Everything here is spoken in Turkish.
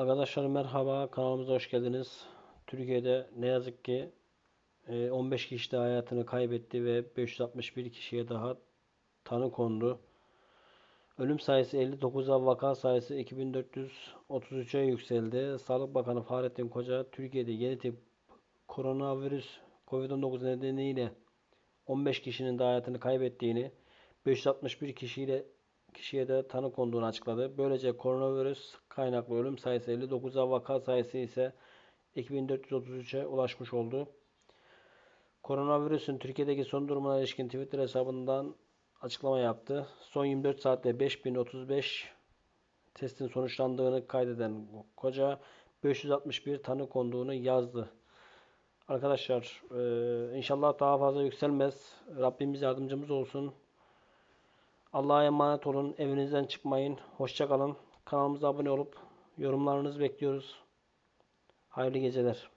Arkadaşlar merhaba, kanalımıza hoş geldiniz. Türkiye'de ne yazık ki e, 15 kişi de hayatını kaybetti ve 561 kişiye daha tanı kondu. Ölüm sayısı 59'a, vaka sayısı 2433'e yükseldi. Sağlık Bakanı Fahrettin Koca, Türkiye'de yeni tip koronavirüs COVID-19 nedeniyle 15 kişinin de hayatını kaybettiğini, 561 kişiyle kişiye de tanı konduğunu açıkladı. Böylece koronavirüs kaynaklı ölüm sayısı 59'a, vaka sayısı ise 2433'e ulaşmış oldu. Koronavirüsün Türkiye'deki son durumuna ilişkin Twitter hesabından açıklama yaptı. Son 24 saatte 5035 testin sonuçlandığını kaydeden koca 561 tanı konduğunu yazdı. Arkadaşlar e, inşallah daha fazla yükselmez. Rabbimiz yardımcımız olsun. Allah'a emanet olun. Evinizden çıkmayın. Hoşça kalın. Kanalımıza abone olup yorumlarınızı bekliyoruz. Hayırlı geceler.